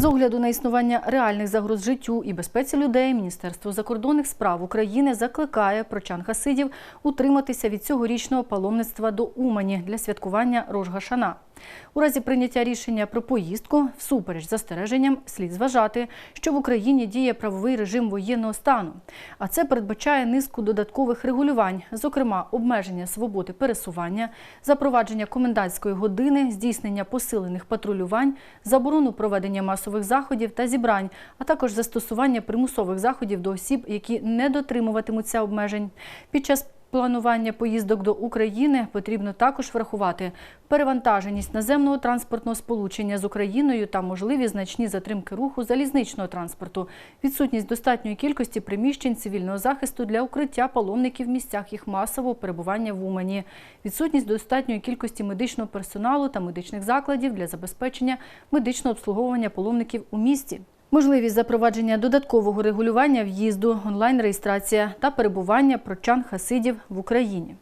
З огляду на існування реальних загроз життю і безпеці людей, Міністерство закордонних справ України закликає прочан хасидів утриматися від цьогорічного паломництва до Умані для святкування Рожгашана. У разі прийняття рішення про поїздку, всупереч застереженням, слід зважати, що в Україні діє правовий режим воєнного стану. А це передбачає низку додаткових регулювань, зокрема обмеження свободи пересування, запровадження комендантської години, здійснення посилених патрулювань, заборону проведення масових заходів та зібрань, а також застосування примусових заходів до осіб, які не дотримуватимуться обмежень. Під час Планування поїздок до України потрібно також врахувати. Перевантаженість наземного транспортного сполучення з Україною та можливі значні затримки руху залізничного транспорту, відсутність достатньої кількості приміщень цивільного захисту для укриття паломників в місцях їх масового перебування в Умані, відсутність достатньої кількості медичного персоналу та медичних закладів для забезпечення медичного обслуговування паломників у місті. Можливість запровадження додаткового регулювання в'їзду, онлайн-реєстрація та перебування прочан хасидів в Україні.